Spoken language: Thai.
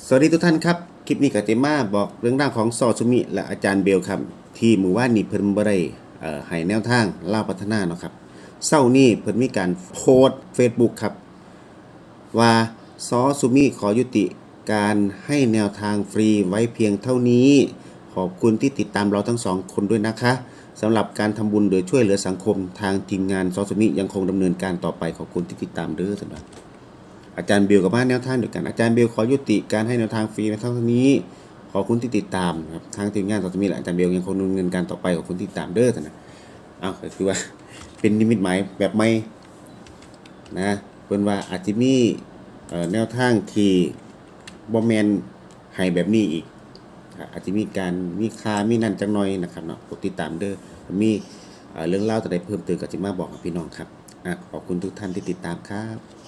สวัสดีทุกท่านครับ คลิปนี้กติมาบอกเรื่องราวของซอซุมิ และอาจารย์เบลครับ ที่มือว่านนี่เพิ่นบ่ได้เอ่อให้แนวทางเล่าพัฒนาเนาะครับเศร้านี่เพิ่นมีการโพสต์ Facebook ครับ ว่าซอซุมิขอยุติการให้แนวทางฟรีไว้เพียงเท่านี้ ขอบคุณที่ติดตามเราทั้งสองคนด้วยนะคะสำหรับการทำบุญโดยช่วยเหลือสังคมทางทีมงานซอซุมิยังคงดำเนินการต่อไปขอบคุณที่ติดตามเด้อสำหรับ อาจารย์เบลกับบ้านแนวทางเดียวกันอาจารย์เบลขอยุติการให้แนวทางฟรีในเท่านี้ ขอคุณที่ติดตามครับทางทีมงานต่อจะมีแหละอาจารย์เบลยังคงดำเนินการต่อไปขอบคุณที่ติดตามเด้อนนะอ้าวก็คือว่าเป็นนิมิตหมายแบบไม่นะเพิ่นว่าอาจจะมีแนวทางที่บ่แมนให้แบบนี้อีกอาจจะมีการมีค่ามีนั่นจังหน่อยนะครับเนาะกดติดตามเด้อมีเรื่องเล่าวต่อใดเพิ่มเติมก็จะมาบอกกับพี่น้องครับอขอบคุณทุกท่านที่ติดตามครับ